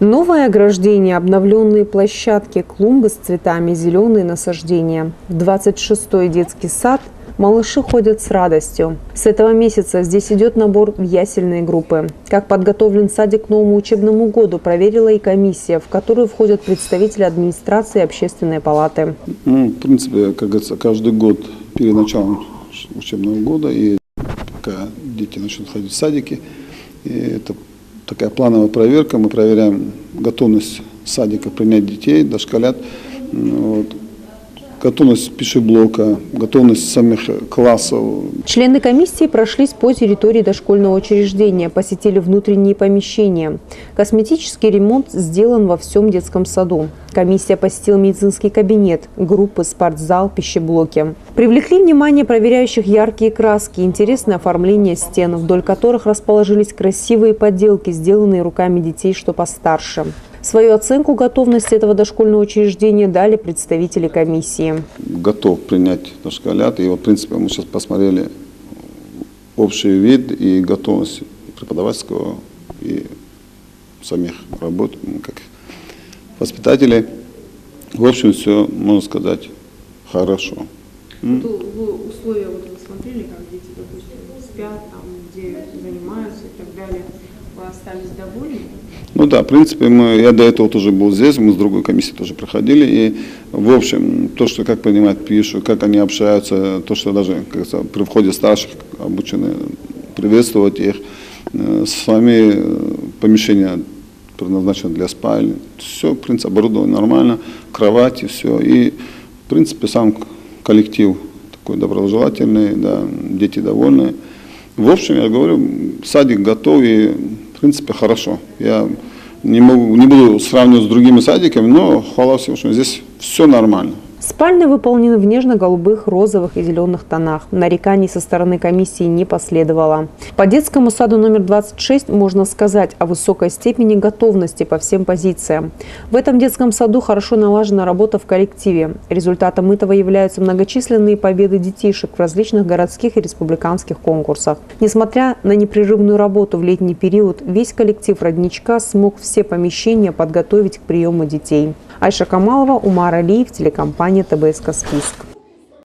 Новое ограждение, обновленные площадки, клумбы с цветами, зеленые насаждения. В 26-й детский сад малыши ходят с радостью. С этого месяца здесь идет набор в ясельные группы. Как подготовлен садик к новому учебному году, проверила и комиссия, в которую входят представители администрации и общественной палаты. Ну, в принципе, как говорится, каждый год перед началом учебного года и пока дети начнут ходить в садики, и это такая плановая проверка, мы проверяем готовность садика принять детей, дошколят, вот, готовность пищеблока, готовность самих классов, Члены комиссии прошлись по территории дошкольного учреждения, посетили внутренние помещения. Косметический ремонт сделан во всем детском саду. Комиссия посетила медицинский кабинет, группы, спортзал, пищеблоки. Привлекли внимание проверяющих яркие краски, интересное оформление стен, вдоль которых расположились красивые подделки, сделанные руками детей, что постарше. Свою оценку готовности этого дошкольного учреждения дали представители комиссии. готов принять дошколят. И вот, в принципе, мы сейчас посмотрели общий вид и готовность преподавательского и самих работ, как воспитателей. В общем, все, можно сказать, хорошо. Вот вы условия вот вы смотрели, как дети, допустим, спят, там, где занимаются и так далее. Остались довольны? Ну да, в принципе, мы, я до этого тоже был здесь, мы с другой комиссией тоже проходили. И, в общем, то, что как принимать пищу, как они общаются, то, что даже как при входе старших обучены приветствовать их. Э, Сами э, помещения предназначены для спальни. Все, в принципе, оборудовано нормально, кровати, все. И, в принципе, сам коллектив такой доброжелательный, да, дети довольны. В общем, я говорю, садик готов и, в принципе, хорошо. Я не, могу, не буду сравнивать с другими садиками, но, хвала Всевышнему, здесь все нормально. Спальни выполнены в нежно-голубых, розовых и зеленых тонах. Нареканий со стороны комиссии не последовало. По детскому саду номер 26 можно сказать о высокой степени готовности по всем позициям. В этом детском саду хорошо налажена работа в коллективе. Результатом этого являются многочисленные победы детишек в различных городских и республиканских конкурсах. Несмотря на непрерывную работу в летний период, весь коллектив родничка смог все помещения подготовить к приему детей. Айша Камалова, Умар Алиев, телекомпания ТБС «Каспийск».